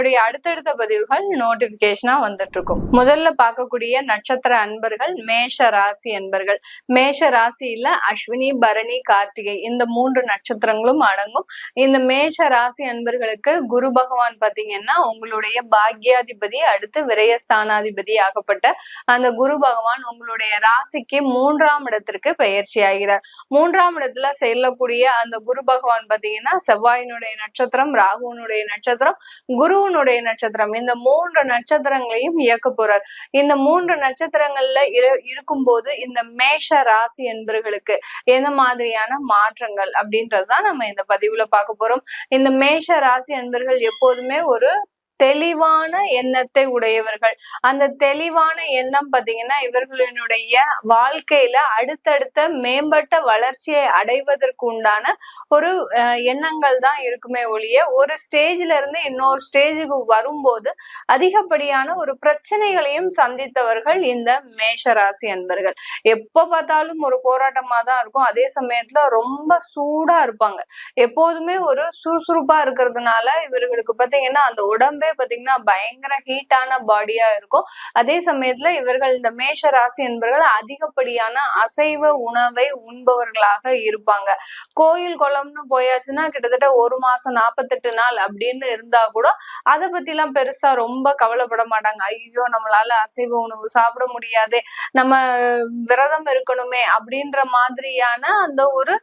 என்னுடைய அடுத்தடுத்த பதிவுகள் நோட்டிபிகேஷனா வந்துட்டு இருக்கும் முதல்ல பார்க்கக்கூடிய நட்சத்திர அன்பர்கள் மேஷ ராசி அன்பர்கள். மேஷ ராசியில அஸ்வினி பரணி கார்த்திகை இந்த மூன்று நட்சத்திரங்களும் அடங்கும். இந்த மேஷ ராசி அன்பர்களுக்கு குரு பகவான் பாத்தீங்கன்னா உங்களுடைய பாக்யாதிபதி அடுத்து விரயஸ்தானாதிபதி ஆகப்பட்ட அந்த குரு பகவான் உங்களுடைய ராசிக்கு மூன்றாம் இடத்திற்கு பயிற்சி ஆகிறார். மூன்றாம் இடத்துல செல்லக்கூடிய அந்த குரு பகவான் பாத்தீங்கன்னா செவ்வாயினுடைய நட்சத்திரம் ராகுனுடைய நட்சத்திரம் குரு குருவனுடைய நட்சத்திரம். இந்த மூன்று நட்சத்திரங்களையும் இயக்க போறார். இந்த மூன்று நட்சத்திரங்கள்ல இரு இருக்கும்போது இந்த மேஷ ராசி என்பர்களுக்கு எந்த மாதிரியான மாற்றங்கள் அப்படின்றதுதான் நம்ம இந்த பதிவுல பார்க்க போறோம். இந்த மேஷ ராசி என்பர்கள் எப்போதுமே ஒரு தெளிவான எண்ணத்தை உடையவர்கள். அந்த தெளிவான எண்ணம் பாத்தீங்கன்னா இவர்களினுடைய வாழ்க்கையில அடுத்தடுத்த மேம்பட்ட வளர்ச்சியை அடைவதற்கு உண்டான ஒரு எண்ணங்கள் தான் இருக்குமே ஒழிய ஒரு ஸ்டேஜ்ல இருந்து இன்னொரு ஸ்டேஜுக்கு வரும்போது அதிகப்படியான ஒரு பிரச்சனைகளையும் சந்தித்தவர்கள் இந்த மேஷராசி அன்பர்கள். எப்ப பார்த்தாலும் ஒரு போராட்டமா தான் இருக்கும். அதே சமயத்துல ரொம்ப சூடா இருப்பாங்க. எப்போதுமே ஒரு சுறுசுறுப்பா இருக்கிறதுனால இவர்களுக்கு பார்த்தீங்கன்னா அந்த உடம்பே பாத்தீங்கன்னா பயங்கர ஹீட்டான பாடியா இருக்கும். அதே சமயத்துல இவர்கள் இந்த மேஷ ராசி என்பவர்கள் அதிகப்படியான அசைவ உணவை உண்பவர்களாக இருப்பாங்க. கோயில் குளம்னு போயாச்சுன்னா கிட்டத்தட்ட ஒரு மாசம் நாற்பத்தெட்டு நாள் அப்படின்னு இருந்தா கூட அதை பத்தி எல்லாம் பெருசா ரொம்ப கவலைப்பட மாட்டாங்க. ஐயோ நம்மளால அசைவ உணவு சாப்பிட முடியாது நம்ம விரதம் இருக்கணுமே அப்படின்ற மாதிரியான அந்த ஒரு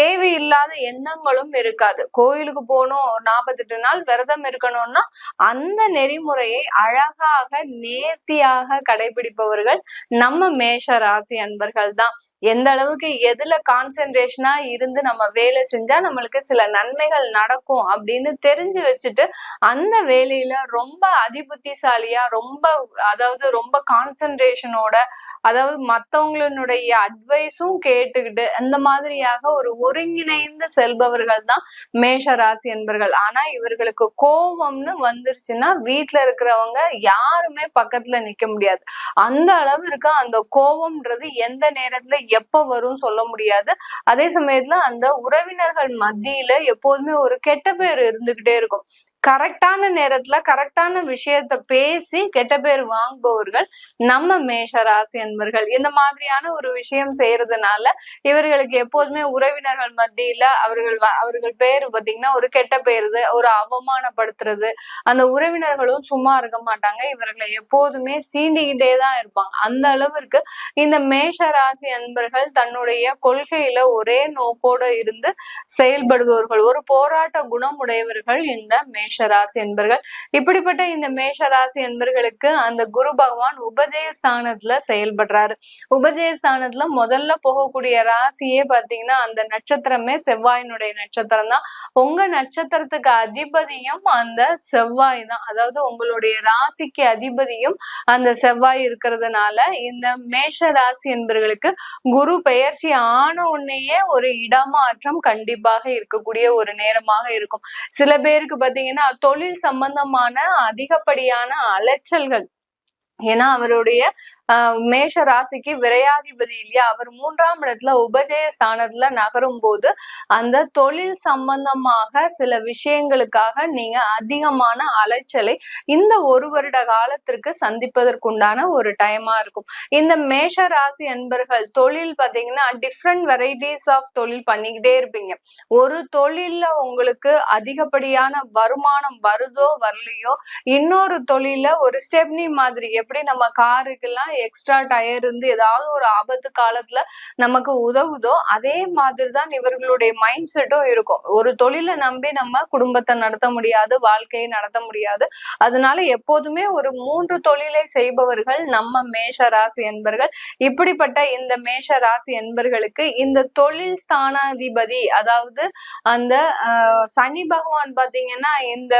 தேவையில்லாத எண்ணங்களும் இருக்காது. கோயிலுக்கு போகணும் நாற்பத்தெட்டு நாள் விரதம் இருக்கணும்னா அந்த நெறிமுறையை அழகாக நேர்த்தியாக கடைபிடிப்பவர்கள் நம்ம மேஷ ராசி அன்பர்கள் தான். எந்த அளவுக்கு எதுல கான்சென்ட்ரேஷனா இருந்து நம்ம வேலை செஞ்சா நம்மளுக்கு சில நன்மைகள் நடக்கும் அப்படின்னு தெரிஞ்சு வச்சுட்டு அந்த வேலையில ரொம்ப அதிபுத்திசாலியா ரொம்ப அதாவது ரொம்ப கான்சென்ட்ரேஷனோட அதாவது மத்தவங்களுடைய அட்வைஸும் கேட்டுக்கிட்டு அந்த மாதிரியாக ஒரு ஒருங்கிணைந்து செல்பவர்கள் தான் மேஷ ராசி என்பர்கள் ஆனா இவர்களுக்கு கோபம்னு வந்து வந்துருச்சுன்னா வீட்டுல இருக்கிறவங்க யாருமே பக்கத்துல நிக்க முடியாது. அந்த அளவிற்கு அந்த கோபம்ன்றது எந்த நேரத்துல எப்ப வரும் சொல்ல முடியாது. அதே சமயத்துல அந்த உறவினர்கள் மத்தியில எப்போதுமே ஒரு கெட்ட பேர் இருந்துகிட்டே இருக்கும். கரெக்டான நேரத்துல கரெக்டான விஷயத்த பேசி கெட்ட பேர் வாங்குபவர்கள் நம்ம மேஷ ராசி என்பர்கள் இந்த மாதிரியான ஒரு விஷயம் செய்யறதுனால இவர்களுக்கு எப்போதுமே உறவினர்கள் மத்தியில அவர்கள் அவர்கள் பேர் பாத்தீங்கன்னா ஒரு கெட்ட பேருது ஒரு அவமானப்படுத்துறது. அந்த உறவினர்களும் சும்மா இருக்க மாட்டாங்க. இவர்களை எப்போதுமே சீண்டிக்கிட்டே தான் இருப்பாங்க. அந்த அளவிற்கு இந்த மேஷ ராசி அன்பர்கள் தன்னுடைய கொள்கையில ஒரே நோக்கோட இருந்து செயல்படுபவர்கள். ஒரு போராட்ட குணம் உடையவர்கள் இந்த மேஷ ராசி என்பர்கள். இப்படிப்பட்ட இந்த மேஷ ராசி என்பர்களுக்கு அந்த குரு பகவான் உபஜய ஸ்தானத்துல செயல்படுறாரு. உபஜய ஸ்தானத்துல முதல்ல போகக்கூடிய ராசியே பாத்தீங்கன்னா அந்த நட்சத்திரமே செவ்வாயினுடைய நட்சத்திரம் தான். உங்க நட்சத்திரத்துக்கு அதிபதியும் அந்த செவ்வாய் தான். அதாவது உங்களுடைய ராசிக்கு அதிபதியும் அந்த செவ்வாய் இருக்கிறதுனால இந்த மேஷ ராசி என்பர்களுக்கு குரு பெயர்ச்சி ஆன உடனேயே ஒரு இடமாற்றம் கண்டிப்பாக இருக்கக்கூடிய ஒரு நேரமாக இருக்கும். சில பேருக்கு பாத்தீங்கன்னா தொழில் சம்பந்தமான அதிகப்படியான அலைச்சல்கள். ஏன்னா அவருடைய மேஷ ராசிக்கு விரையாதிபதி இல்லையா? அவர் மூன்றாம் இடத்துல உபஜய ஸ்தானத்துல நகரும் போது அந்த தொழில் சம்பந்தமாக சில விஷயங்களுக்காக நீங்க அதிகமான அலைச்சலை இந்த ஒரு வருட காலத்திற்கு சந்திப்பதற்குண்டான ஒரு டைமா இருக்கும். இந்த மேஷ ராசி அன்பர்கள் தொழில் பாத்தீங்கன்னா டிஃப்ரெண்ட் வெரைட்டிஸ் ஆஃப் தொழில் பண்ணிக்கிட்டே இருப்பீங்க. ஒரு தொழில்ல உங்களுக்கு அதிகப்படியான வருமானம் வருதோ வரலையோ இன்னொரு தொழில ஒரு ஸ்டெப்னி மாதிரி எப்படி நம்ம காருக்கெல்லாம் எக்ஸ்ட்ரா டயர் இருந்து ஏதாவது ஒரு ஆபத்து காலத்துல நமக்கு உதவுதோ அதே மாதிரி தான் இவர்களுடைய மைண்ட் செட்டும் இருக்கும். ஒரு தொழிலை நம்பி நம்ம குடும்பத்தை நடத்த முடியாது வாழ்க்கையை நடத்த முடியாது. அதனால எப்போதுமே ஒரு மூன்று தொழிலை செய்பவர்கள் நம்ம மேஷ ராசி என்பர்கள். இப்படிப்பட்ட இந்த மேஷ ராசி என்பர்களுக்கு இந்த தொழில் ஸ்தானாதிபதி அதாவது அந்த சனி பகவான் பாத்தீங்கன்னா இந்த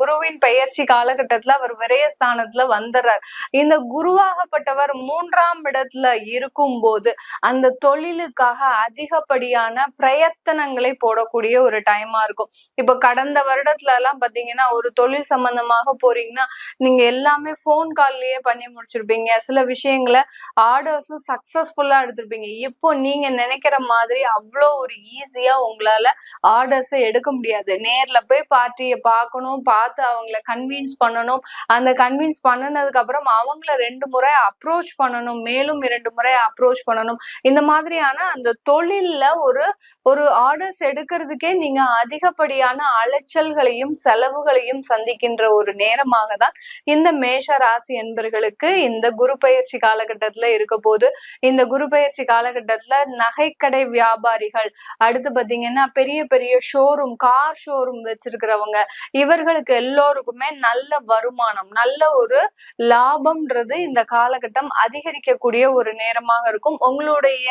குருவின் பெயர்ச்சி காலகட்டத்துல அவர் விரய ஸ்தானத்துல வந்துடுறார் இந்த குருவாகப்பட்ட குருவாகப்பட்டவர் மூன்றாம் இடத்துல இருக்கும் போது அந்த தொழிலுக்காக அதிகப்படியான பிரயத்தனங்களை போடக்கூடிய ஒரு டைமா இருக்கும். இப்ப கடந்த வருடத்துல எல்லாம் பாத்தீங்கன்னா ஒரு தொழில் சம்பந்தமாக போறீங்கன்னா நீங்க எல்லாமே ஃபோன் கால்லயே பண்ணி முடிச்சிருப்பீங்க. சில விஷயங்களை ஆர்டர்ஸும் சக்சஸ்ஃபுல்லா எடுத்திருப்பீங்க. இப்போ நீங்க நினைக்கிற மாதிரி அவ்வளோ ஒரு ஈஸியா உங்களால ஆர்டர்ஸை எடுக்க முடியாது. நேர்ல போய் பார்ட்டியை பார்க்கணும் பார்த்து அவங்கள கன்வின்ஸ் பண்ணணும். அந்த கன்வின்ஸ் பண்ணினதுக்கு அப்புறம் அவங்கள ரெண்டு முறை அப்ரோச் பண்ணணும் மேலும் இரண்டு முறை அப்ரோச் பண்ணணும். இந்த மாதிரியான அந்த தொழில்ல ஒரு ஒரு ஆர்டர்ஸ் எடுக்கிறதுக்கே நீங்க அதிகப்படியான அலைச்சல்களையும் செலவுகளையும் சந்திக்கின்ற ஒரு நேரமாக தான் இந்த மேஷ ராசி என்பர்களுக்கு இந்த குரு பயிற்சி காலகட்டத்துல இருக்க போது இந்த குரு பயிற்சி காலகட்டத்துல நகைக்கடை வியாபாரிகள் அடுத்து பாத்தீங்கன்னா பெரிய பெரிய ஷோரூம் கார் ஷோரூம் வச்சிருக்கிறவங்க இவர்களுக்கு எல்லோருக்குமே நல்ல வருமானம் நல்ல ஒரு லாபம்ன்றது இந்த காலகட்டம் அதிகரிக்கக்கூடிய ஒரு நேரமாக இருக்கும். உங்களுடைய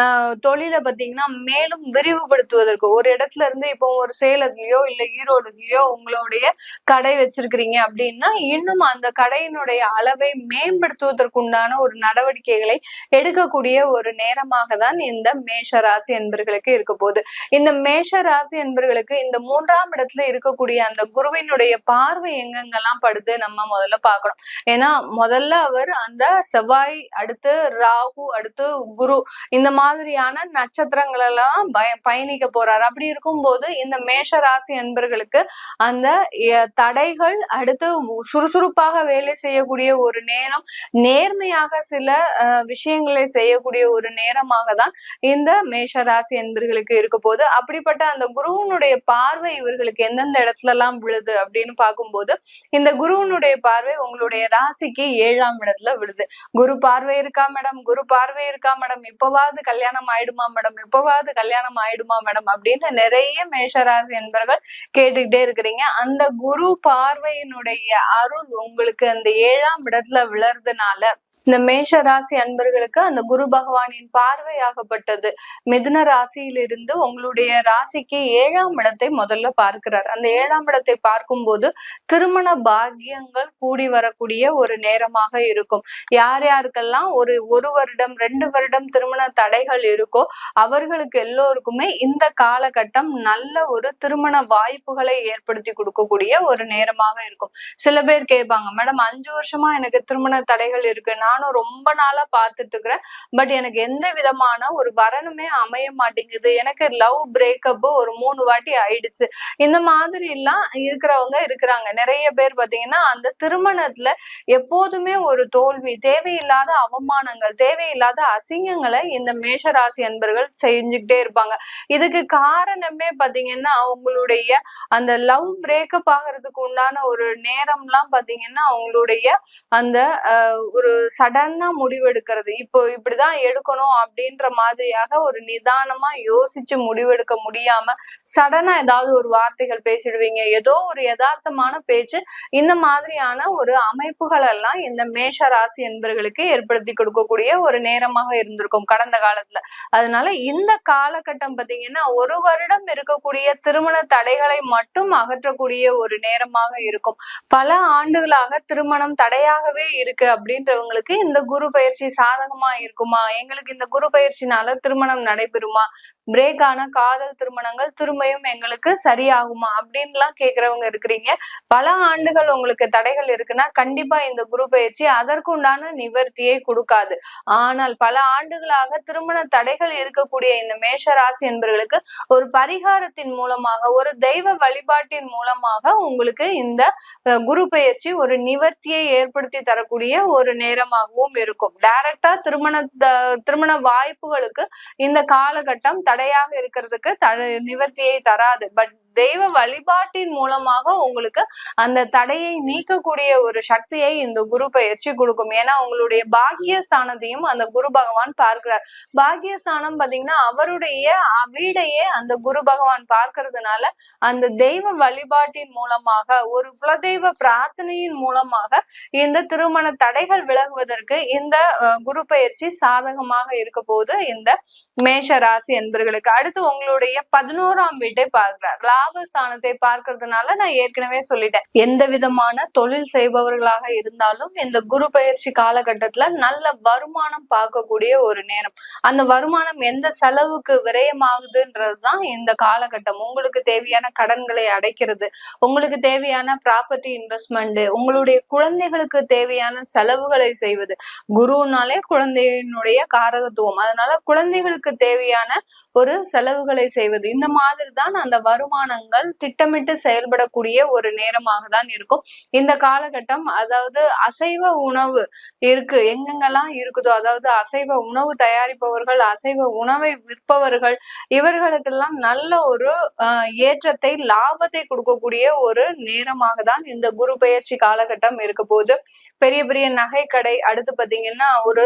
ஆஹ், தொழிலை பார்த்தீங்கன்னா மேலும் விரிவுபடுத்துவதற்கு ஒரு இடத்துல இருந்து இப்போ ஒரு சேலத்துலயோ இல்லை ஈரோடுலயோ உங்களுடைய கடை வச்சிருக்கிறீங்க அப்படின்னா இன்னும் அந்த கடையினுடைய அளவை மேம்படுத்துவதற்குண்டான ஒரு நடவடிக்கைகளை எடுக்கக்கூடிய ஒரு நேரமாக தான் இந்த மேஷ ராசி என்பர்களுக்கு இருக்க போகுது. இந்த மேஷ ராசி என்பர்களுக்கு இந்த மூன்றாம் இடத்துல இருக்கக்கூடிய அந்த குருவினுடைய பார்வை எங்கெங்கெல்லாம் படுது நம்ம முதல்ல பார்க்கணும். ஏன்னா முதல்ல அவர் அந்த செவ்வாய் அடுத்து ராகு அடுத்து குரு இந்த மாதிரியான நட்சத்திரங்கள் எல்லாம் பய- பயணிக்க போறாரு. அப்படி இருக்கும்போது இந்த மேஷ ராசி என்பர்களுக்கு அந்த தடைகள் அடுத்து சுறுசுறுப்பாக வேலை செய்யக்கூடிய ஒரு நேரம் நேர்மையாக சில விஷயங்களை செய்யக்கூடிய ஒரு நேரமாக தான் இந்த மேஷ ராசி என்பர்களுக்கு இருக்க போது அப்படிப்பட்ட அந்த குருவனுடைய பார்வை இவர்களுக்கு எந்தெந்த இடத்துல எல்லாம் விழுது அப்படின்னு பார்க்கும்போது இந்த குருவனுடைய பார்வை உங்களுடைய ராசிக்கு ஏழாம் இடத்துல விழுது. குரு பார்வை இருக்கா மேடம்? குரு பார்வை இருக்கா மேடம்? இப்பவாவது கல்யாணம் ஆயிடுமா மேடம்? இப்பவாவது கல்யாணம் ஆயிடுமா மேடம்? அப்படின்னு நிறைய மேஷராசி என்பவர்கள் கேட்டுக்கிட்டே இருக்கிறீங்க. அந்த குரு பார்வையினுடைய அருள் உங்களுக்கு அந்த ஏழாம் இடத்துல விழறதுனால இந்த மேஷ ராசி அன்பர்களுக்கு அந்த குரு பகவானின் பார்வையாகப்பட்டது. மிதுன ராசியிலிருந்து உங்களுடைய ராசிக்கு ஏழாம் இடத்தை முதல்ல பார்க்கிறார். அந்த ஏழாம் இடத்தை பார்க்கும்போது திருமண பாக்கியங்கள் கூடி வரக்கூடிய ஒரு நேரமாக இருக்கும். யார் யாருக்கெல்லாம் ஒரு ஒரு வருடம் ரெண்டு வருடம் திருமண தடைகள் இருக்கோ அவர்களுக்கு எல்லோருக்குமே இந்த காலகட்டம் நல்ல ஒரு திருமண வாய்ப்புகளை ஏற்படுத்தி கொடுக்கக்கூடிய ஒரு நேரமாக இருக்கும். சில பேர் கேட்பாங்க மேடம் அஞ்சு வருஷமா எனக்கு திருமண தடைகள் இருக்குன்னா நானும் ரொம்ப நாளா பார்த்துட்டு இருக்கிறேன் பட் எனக்கு எந்த விதமான ஒரு வரணுமே அமைய மாட்டேங்குது. எனக்கு லவ் பிரேக்கப் ஒரு மூணு வாட்டி ஆயிடுச்சு. இந்த மாதிரி எல்லாம் இருக்கிறவங்க இருக்கிறாங்க. நிறைய பேர் பாத்தீங்கன்னா அந்த திருமணத்துல எப்போதுமே ஒரு தோல்வி தேவையில்லாத அவமானங்கள் தேவையில்லாத அசிங்கங்களை இந்த மேஷராசி அன்பர்கள் செஞ்சுக்கிட்டே இருப்பாங்க. இதுக்கு காரணமே பாத்தீங்கன்னா அவங்களுடைய அந்த லவ் பிரேக்கப் ஆகிறதுக்கு உண்டான ஒரு நேரம்லாம் பாத்தீங்கன்னா அவங்களுடைய அந்த ஒரு சடனா முடிவெடுக்கிறது. இப்போ இப்படிதான் எடுக்கணும் அப்படின்ற மாதிரியாக ஒரு நிதானமா யோசிச்சு முடிவெடுக்க முடியாம சடனா ஏதாவது ஒரு வார்த்தைகள் பேசிடுவீங்க. ஏதோ ஒரு யதார்த்தமான பேச்சு இந்த மாதிரியான ஒரு அமைப்புகள் எல்லாம் இந்த மேஷ ராசி என்பர்களுக்கு ஏற்படுத்தி கொடுக்கக்கூடிய ஒரு நேரமாக இருந்திருக்கும் கடந்த காலத்துல. அதனால இந்த காலகட்டம் பாத்தீங்கன்னா ஒரு வருடம் இருக்கக்கூடிய திருமண தடைகளை மட்டும் அகற்றக்கூடிய ஒரு நேரமாக இருக்கும். பல ஆண்டுகளாக திருமணம் தடையாகவே இருக்கு அப்படின்றவங்களுக்கு இந்த குரு பயிற்சி சாதகமா இருக்குமா? எங்களுக்கு இந்த குரு பயிற்சினால திருமணம் நடைபெறுமா? பிரேக் ஆன காதல் திருமணங்கள் திரும்பியும் எங்களுக்கு சரியாகுமா அப்படின்லாம் கேக்குறவங்க இருக்கிறீங்க. பல ஆண்டுகள் உங்களுக்கு தடைகள் இருக்குன்னா கண்டிப்பா இந்த குரு பயிற்சி அதற்குண்டான நிவர்த்தியை கொடுக்காது. ஆனால் பல ஆண்டுகளாக திருமண தடைகள் இருக்கக்கூடிய இந்த மேஷ ராசி என்பவர்களுக்கு ஒரு பரிகாரத்தின் மூலமாக ஒரு தெய்வ வழிபாட்டின் மூலமாக உங்களுக்கு இந்த குரு பயிற்சி ஒரு நிவர்த்தியை ஏற்படுத்தி தரக்கூடிய ஒரு நேரமாகவும் இருக்கும். டைரக்டா திருமண திருமண வாய்ப்புகளுக்கு இந்த காலகட்டம் தடையாக இருக்கிறதுக்கு த நிவர்த்தியை தராது. பட் தெய்வ வழிபாட்டின் மூலமாக உங்களுக்கு அந்த தடையை நீக்கக்கூடிய ஒரு சக்தியை இந்த குரு பயிற்சி கொடுக்கும். ஏன்னா உங்களுடைய பாகியஸ்தானத்தையும் அந்த குரு பகவான் பார்க்கிறார். பாகியஸ்தானம் பாத்தீங்கன்னா அவருடைய வீடையே அந்த குரு பகவான் பார்க்கறதுனால அந்த தெய்வ வழிபாட்டின் மூலமாக ஒரு குலதெய்வ பிரார்த்தனையின் மூலமாக இந்த திருமண தடைகள் விலகுவதற்கு இந்த குரு பயிற்சி சாதகமாக இருக்க போது இந்த மேஷ ராசி என்பர்களுக்கு அடுத்து உங்களுடைய பதினோராம் வீட்டை பார்க்கிறார். லாபஸ்தானத்தை பார்க்கறதுனால நான் ஏற்கனவே சொல்லிட்டேன். எந்த விதமான தொழில் செய்பவர்களாக இருந்தாலும் இந்த குரு பயிற்சி காலகட்டத்துல நல்ல வருமானம் பார்க்கக்கூடிய ஒரு நேரம். அந்த வருமானம் எந்த செலவுக்கு விரயமாகுதுன்றதுதான் இந்த காலகட்டம். உங்களுக்கு தேவையான கடன்களை அடைக்கிறது உங்களுக்கு தேவையான ப்ராப்பர்ட்டி இன்வெஸ்ட்மெண்ட் உங்களுடைய குழந்தைகளுக்கு தேவையான செலவுகளை செய்வது. குருனாலே குழந்தையினுடைய காரகத்துவம். அதனால குழந்தைகளுக்கு தேவையான ஒரு செலவுகளை செய்வது. இந்த மாதிரி தான் அந்த வருமானங்கள் திட்டமிட்டு செயல்படக்கூடிய ஒரு நேரமாக தான் இருக்கும். இந்த காலகட்டம் அதாவது அசைவ உணவு இருக்கு. எங்கெங்கெல்லாம் இருக்குதோ அதாவது அசைவ உணவு தயாரிப்பவர்கள் அசைவ உணவை விற்பவர்கள் இவர்களுக்கெல்லாம் நல்ல ஒரு ஏற்றத்தை லாபத்தை கொடுக்கக்கூடிய ஒரு நேரமாக தான் இந்த குரு பயிற்சி காலகட்டம் இருக்க போது பெரிய பெரிய நகைக்கடை அடுத்து பாத்தீங்கன்னா ஒரு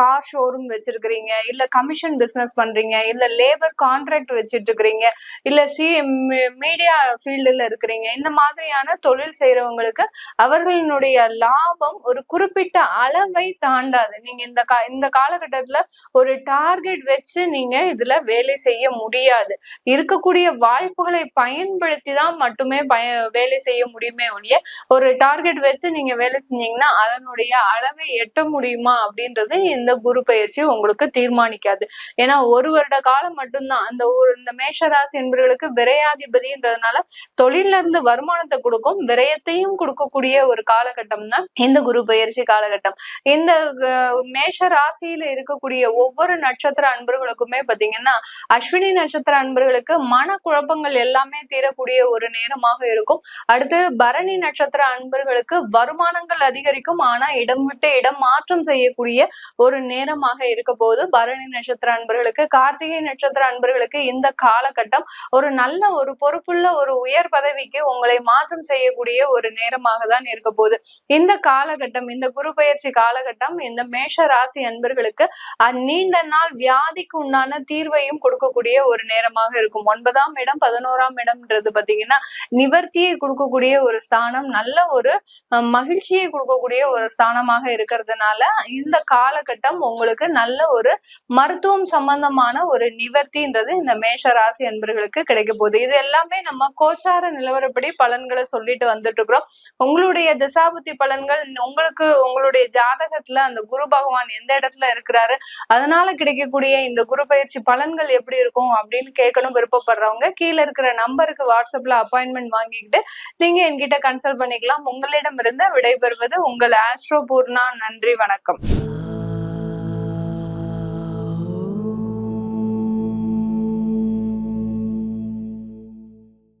கார் ஷோரூம் வச்சிருக்கிறீங்க இல்ல கமிஷன் பிசினஸ் பண்றீங்க இல்ல லேபர் கான்ட்ராக்ட் வச்சிட்டு இருக்கிறீங்க இல்ல சி மீடியா ஃபீல்டுல இருக்கிறீங்க. இந்த மாதிரியான தொழில் செய்யறவங்களுக்கு அவர்களினுடைய லாபம் ஒரு குறிப்பிட்ட அளவை தாண்டாது. நீங்க இந்த கா இந்த காலகட்டத்துல ஒரு டார்கெட் வச்சு நீங்க இதுல வேலை செய்ய முடியாது. இருக்கக்கூடிய வாய்ப்புகளை பயன்படுத்தி தான் மட்டுமே பய வேலை செய்ய முடியுமே ஒழிய ஒரு டார்கெட் வச்சு நீங்க வேலை செஞ்சீங்கன்னா அதனுடைய அளவை எட்ட முடியுமா அப்படின்றது இந்த குரு பயிற்சி உங்களுக்கு தீர்மானிக்காது. ஏன்னா ஒரு வருட காலம் மட்டும்தான். அந்த ஒரு இந்த மேஷராசி இவர்களுக்கு விரையாதிபதின்றதுனால தொழில இருந்து வருமானத்தை கொடுக்கும் விரயத்தையும் கொடுக்கக்கூடிய ஒரு காலகட்டம் தான் இந்த குரு பயிற்சி காலகட்டம். இந்த மேஷ ராசியில இருக்கக்கூடிய ஒவ்வொரு நட்சத்திர அன்பர்களுக்குமே பாத்தீங்கன்னா அஸ்வினி நட்சத்திர அன்பர்களுக்கு மன குழப்பங்கள் எல்லாமே தீரக்கூடிய ஒரு நேரமாக இருக்கும். அடுத்து பரணி நட்சத்திர அன்பர்களுக்கு வருமானங்கள் அதிகரிக்கும் ஆனா இடம் விட்டு இடம் மாற்றம் செய்யக்கூடிய ஒரு நேரமாக இருக்க போது பரணி நட்சத்திர அன்பர்களுக்கு கார்த்திகை நட்சத்திர அன்பர்களுக்கு இந்த காலகட்டம் ஒரு நல்ல ஒரு பொறுப்புள்ள ஒரு உயர் பதவிக்கு உங்களை மாற்றம் செய்யக்கூடிய ஒரு நேரமாக தான் இருக்க போகுது. இந்த காலகட்டம் இந்த குரு பயிற்சி காலகட்டம் இந்த மேஷ ராசி அன்பர்களுக்கு நீண்ட நாள் வியாதிக்கு உண்டான தீர்வையும் கொடுக்கக்கூடிய ஒரு நேரமாக இருக்கும். ஒன்பதாம் இடம் பதினோராம் இடம்ன்றது பாத்தீங்கன்னா நிவர்த்தியை கொடுக்கக்கூடிய ஒரு ஸ்தானம் நல்ல ஒரு மகிழ்ச்சியை கொடுக்கக்கூடிய ஒரு ஸ்தானமாக இருக்கிறதுனால இந்த காலகட்டம் உங்களுக்கு நல்ல ஒரு மருத்துவம் சம்பந்தமான ஒரு நிவர்த்தின்றது இந்த மேஷ ராசி அன்பர்களுக்கு கிடைக்க போகுது. இது எல்லாமே நம்ம கோச்சார நிலவரப்படி பலன்களை சொல்லிட்டு வந்துட்டு இருக்கிறோம் உங்களுடைய திசாபுத்தி பலன்கள் உங்களுக்கு உங்களுடைய ஜாதகத்துல அந்த குரு பகவான் எந்த இடத்துல இருக்கிறாரு அதனால கிடைக்கக்கூடிய இந்த குரு பயிற்சி பலன்கள் எப்படி இருக்கும் அப்படின்னு கேட்கணும் விருப்பப்படுறவங்க கீழே இருக்கிற நம்பருக்கு வாட்ஸ்அப்ல அப்பாயின்மெண்ட் வாங்கிக்கிட்டு நீங்க என்கிட்ட கன்சல்ட் பண்ணிக்கலாம். உங்களிடம் இருந்து விடைபெறுவது உங்கள் ஆஸ்ட்ரோ பூர்ணா. நன்றி வணக்கம்.